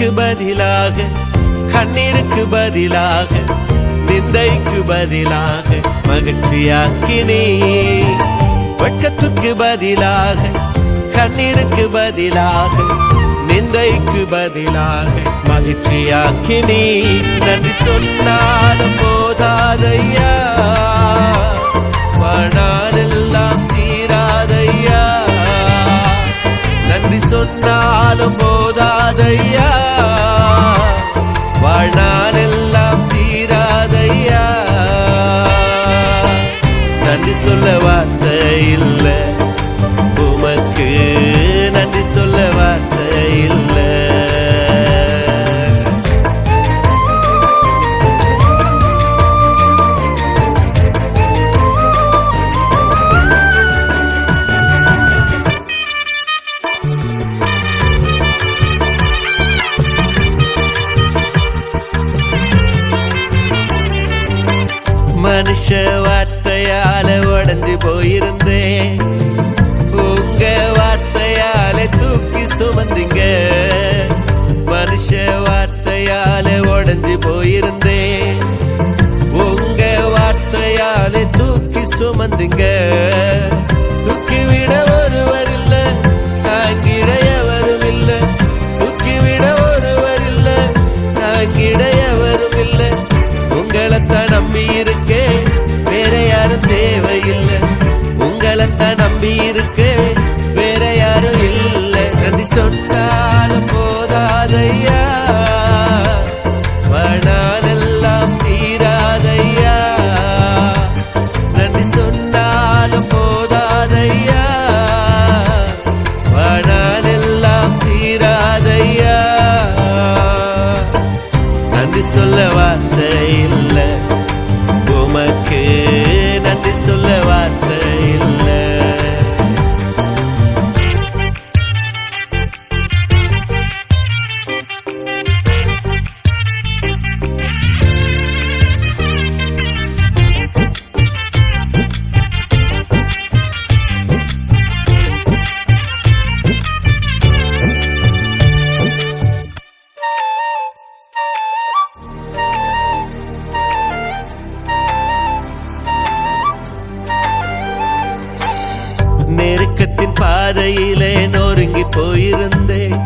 கண்ணுக்கு பதிலாக கண்ணீருக்கு பதிலாக நிந்தைக்கு பதிலாக மகிழ்ச்சியாக்கினே வெட்கத்திற்கு பதிலாக கண்ணீருக்கு பதிலாக நிந்தைக்கு பதிலாக மகிழ்ச்சியாக்கினே நன்றி சொன்னாலும் போதாதையா? மனுஷ வார்த்தையால உடஞ்சு போயிருந்தேன். உங்க வார்த்தையால தூக்கி சுமந்தீங்க. மனுஷ வார்த்தையால உடஞ்சு போயிருந்தேன். உங்க வார்த்தையால தூக்கி சுமந்தீங்க. நொறுங்கி போயிருந்தேன்.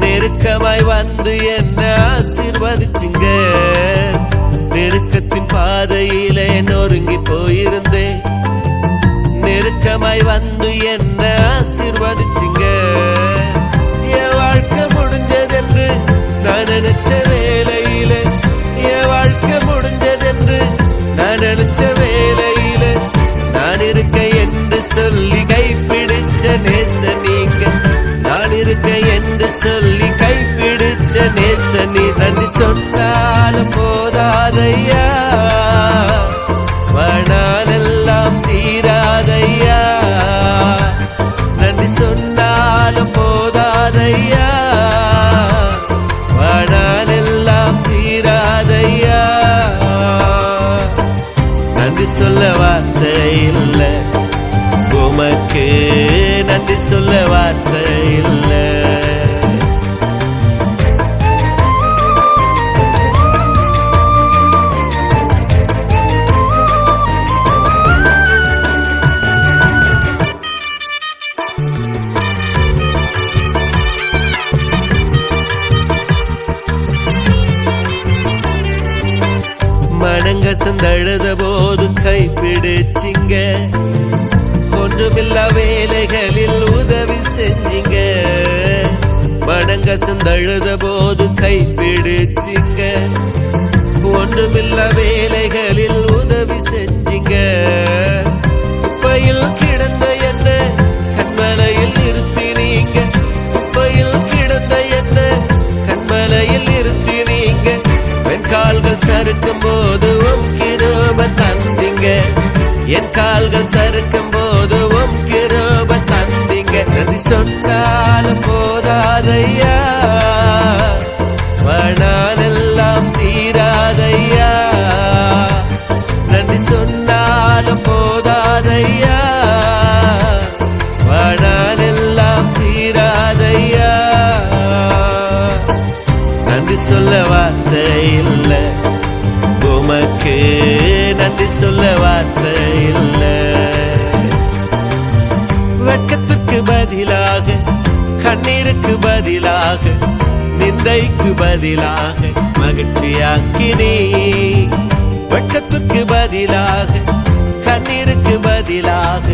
நெருக்கமாய் வந்து என்ன ஆசிர்வதிச்சுங்க. நெருக்கத்தின் பாதையிலே நொறுங்கி போயிருந்தேன். நெருக்கமாய் வந்து என்ன ஆசிர்வதிச்சுங்க. என் வாழ்க்கை முடிஞ்சதென்று நான் நினைச்ச வேலையில என் வாழ்க்கை முடிஞ்சதென்று நான் நினைச்ச நீ நன்றி சொன்னாலும் போதாதையா? வாழ்நாளெல்லாம் தீராதையா? நன்றி சொன்னாலும் போதாதையா? வாழ்நாளெல்லாம் தீராதையா? நன்றி சொல்ல வார்த்தை இல்லை. உமக்கு நன்றி சொல்ல வார்த்தை இல்லை. மனங்க சந்தழுத போது கைப்பிடிச்சிங்க. ஒன்றுமில்லா வேலைகளில் உதவி செஞ்சீங்க. மனங்க சந்தழுத போது கைப்பிடிச்சிங்க. ஒன்றுமில்லா வேலைகளில் உதவி செஞ்சீங்க. தந்தீங்க. என் கால்கள் சறுக்கும் போது உம் கிருப தந்தீங்க. நன்றி சொன்னாலும் போதாதையா? வாழ்நாளெல்லாம் தீராதையா? நன்றி சொன்னாலும் போதாதையா? வாழ்நாளெல்லாம் தீராதையா? நன்றி சொல்ல வார்த்தை இல்லை. உமக்கு நன்றி சொல்ல வார்த்தை இல்ல. வெட்கத்துக்கு பதிலாக கண்ணீருக்கு பதிலாக நிந்தைக்கு பதிலாக மகிழ்ச்சியாக்கினே. வெட்கத்துக்கு பதிலாக கண்ணீருக்கு பதிலாக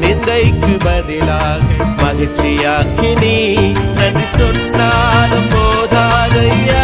நிந்தைக்கு பதிலாக மகிழ்ச்சியாக்கினே. நன்றி சொன்னாலும் போதாதையா.